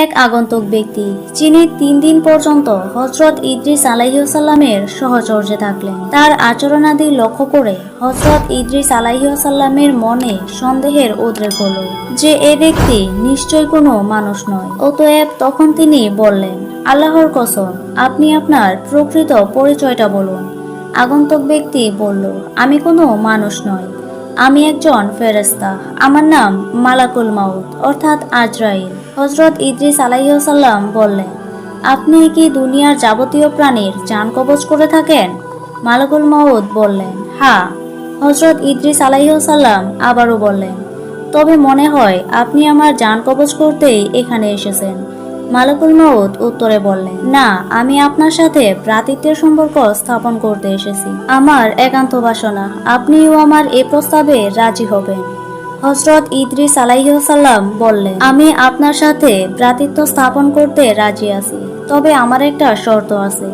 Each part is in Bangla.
এক আগন্তুক ব্যক্তি, যিনি তিন দিন পর্যন্ত হজরত ইদ্রিস আলাইসাল্লামের সহচর্যে থাকলেন। তার আচরণাদি লক্ষ্য করে হজরত ইদ্রিস আলাইসাল্লামের মনে সন্দেহের উদ্রেক হলো যে এ ব্যক্তি নিশ্চয় কোনো মানুষ নয়। অতএব তখন তিনি বললেন, আল্লাহর কসম, আপনি আপনার প্রকৃত পরিচয়টা বলুন। আগন্তুক ব্যক্তি বলল, আমি কোনো মানুষ নই। আমি একজন ফেরেস্তা আমার নাম মালাকুল মাউদ অর্থাৎ আজরাইল। হজরত ইদ্রিস আলাইসাল্লাম বললেন, আপনি কি দুনিয়ার যাবতীয় প্রাণীর যান কবজ করে থাকেন? মালাকুল মাউদ বললেন, হা। হজরত ইদ্রিস আলাইসাল্লাম আবারও বললেন, তবে মনে হয় আপনি আমার যান কবজ করতেই এখানে এসেছেন। মালাকুল মাউত উত্তরে বললেন, না, আমি আপনার সাথে ভ্রাতৃত্বের সম্পর্ক স্থাপন করতে এসেছি। আমার একান্ত বাসনা, আপনিও আমার এ প্রস্তাবে রাজি হবেন। হজরত ইদ্রিস আলাইসাল্লাম বললেন, আমি আপনার সাথে ভ্রাতৃত্ব স্থাপন করতে রাজি আছি, তবে আমার একটা শর্ত আছে।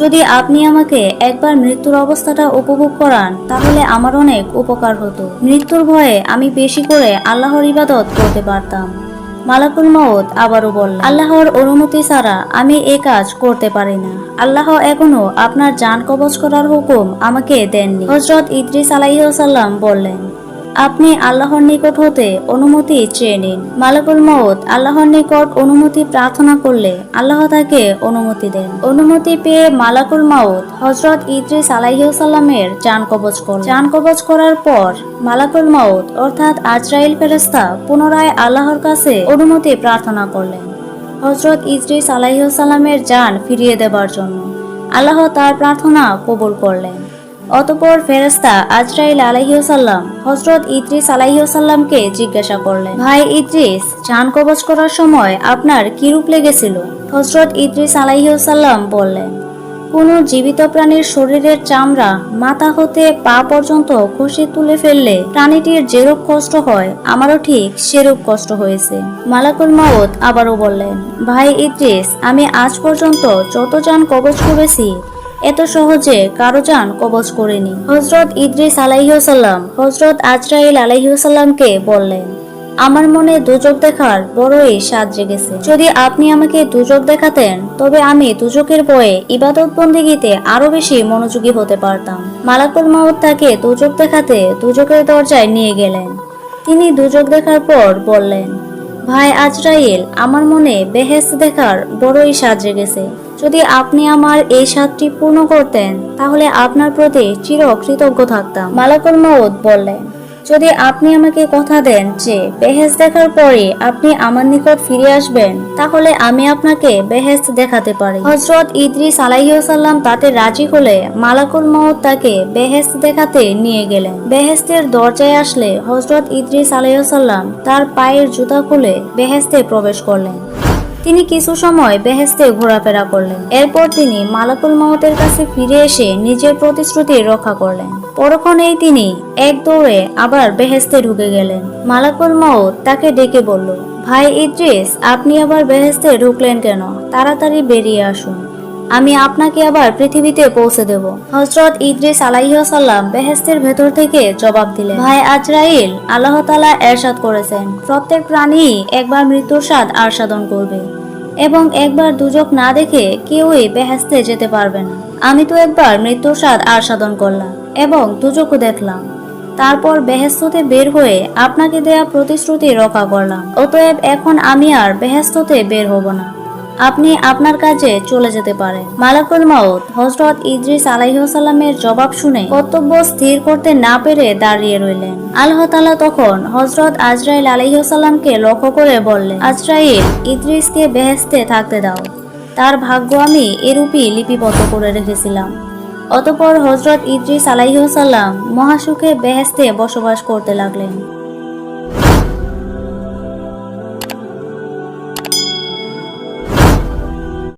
যদি আপনি আমাকে একবার মৃত্যুর অবস্থাটা উপভোগ করান, তাহলে আমার অনেক উপকার হতো। মৃত্যুর ভয়ে আমি বেশি করে আল্লাহর ইবাদত করতে পারতাম। মালাকুল মত আবারও বললেন আল্লাহর অনুমতি ছাড়া আমি এ কাজ করতে পারি না। আল্লাহ এখনও আপনার যান কবচ করার হুকুম আমাকে দেননি। হজরত ইদ্রিস আলাইসাল্লাম বললেন আপনি আল্লাহর নিকট হতে অনুমতি চেয়ে নিন। মালাকুল মৌত আল্লাহর নিকট অনুমতি প্রার্থনা করলে আল্লাহ তাকে অনুমতি দেন। অনুমতি পেয়ে মালাকুল মাউত হজরত ইদ্রিস আলাইসাল্লামের যান কবজ করল যান কবজ করার পর মালাকুল মাউত অর্থাৎ আজরাইল ফেরেস্তা পুনরায় আল্লাহর কাছে অনুমতি প্রার্থনা করলেন। হজরত ইদ্রিস আলাইসাল্লামের যান ফিরিয়ে দেবার জন্য আল্লাহ তার প্রার্থনা কবুল করলেন। অতপর ফেরেস্তা আজরাইল আলাইসাল্লাম হজরত ইদ্রিস আলাইসাল্লামকে জিজ্ঞাসা করলেন, ভাই ইদ্রিস, চান কবচ করার সময় আপনার কি রূপ লেগেছিল? হজরত ইদ্রিস আলাইসাল্লাম বললেন, কোনো জীবিত প্রাণীর শরীরের চামড়া মাথা হতে পা পর্যন্ত খুশি তুলে ফেললে প্রাণীটির যেরূপ কষ্ট হয়, আমারও ঠিক সেরূপ কষ্ট হয়েছে। মালাকুল মাউত আবারও বললেন, ভাই ইদ্রিস, আমি আজ পর্যন্ত যত যান কবচ করেছি এত সহজে কারও যান কবজ করেনি। হজরত ইদ্রিস আলাইসাল্লাম হজরত আজরাইল আলাইসাল্লামকে বললেন, আমার মনে দুচোখ দেখার বড়ই স্বাদ জেগেছে। যদি আপনি আমাকে দুচোখ দেখাতেন, তবে আমি দুচোখের বয়ে ইবাদত বন্দিগিতে আরও বেশি মনোযোগী হতে পারতাম। মালাকুল মাউত তাকে দুচোখ দেখাতে দুচোখের দরজায় নিয়ে গেলেন। তিনি দুচোখ দেখার পর বললেন, ভাই আজরাইল, আমার মনে বেহেস্ত দেখার বড়ই স্বাদ জেগেছে। যদি আপনি আমার এই স্বাদটি পূর্ণ করতেন, তাহলে আপনার প্রতি চির কৃতজ্ঞ থাকতাম। মালাকুল মৌদ বললেন, যদি আপনি আমাকে কথা দেন যে বেহেস দেখার পরে আপনি আমার নিকট ফিরে আসবেন, তাহলে আমি আপনাকে বেহেস দেখাতে পারি। হজরত ইদ্রিস আলাইসাল্লাম তাতে রাজি হলে মালাকুল মৌদ তাকে বেহেস দেখাতে নিয়ে গেলেন। বেহেস্তের দরজায় আসলে হজরত ইদ্রিস আলাইসাল্লাম তার পায়ের জুতা খুলে বেহেস্তে প্রবেশ করলেন। তিনি কিছু সময় বেহেস্তে ঘোরাফেরা করলেন। এরপর তিনি মালাকুল মাউতের কাছে ফিরে এসে নিজের প্রতিশ্রুতি রক্ষা করলেন। পরক্ষণেই তিনি এক দৌড়ে আবার বেহেস্তে ঢুকে গেলেন। মালাকুল মাউত তাকে ডেকে বলল, ভাই ইদ্রিস, আপনি আবার বেহেস্তে ঢুকলেন কেন? তাড়াতাড়ি বেরিয়ে আসুন। আমি আপনাকে আবার পৃথিবীতে পৌঁছে দেব। হজরত ইদ্রিস আলাইসাল্লাম বেহেস্তের ভেতর থেকে জবাব দিলেন, ভাই আজরাইল, আল্লাহ তালা এরশাদ করেছেন। প্রত্যেক প্রাণী একবার মৃত্যুর স্বাদ আস্বাদন করবে এবং একবার দুজক না দেখে কেউই বেহেস্তে যেতে পারবে না। আমি তো একবার মৃত্যুর স্বাদ আস্বাদন করলাম এবং দুজকও দেখলাম। তারপর বেহেস্ততে বের হয়ে আপনাকে দেয়া প্রতিশ্রুতি রক্ষা করলাম। অতএব এখন আমি আর বেহেস্ততে বের হব না। আপনি আপনার কাজে চলে যেতে পারেন। মালাকুল মাউত হজরত ইদ্রিস আলাইসাল্লামের জবাব শুনে কর্তব্য স্থির করতে না পেরে দাঁড়িয়ে রইলেন। আল্লাহ তালা তখন হজরত আজরাইল আলাইসাল্লামকে লক্ষ্য করে বললেন, আজরাইল, ইদ্রিসকে বেহেস্তে থাকতে দাও। তার ভাগ্য আমি এরূপই লিপিবদ্ধ করে রেখেছিলাম। অতপর হজরত ইদ্রিস আলাইসাল্লাম মহাসুখে বেহেস্তে বসবাস করতে লাগলেন।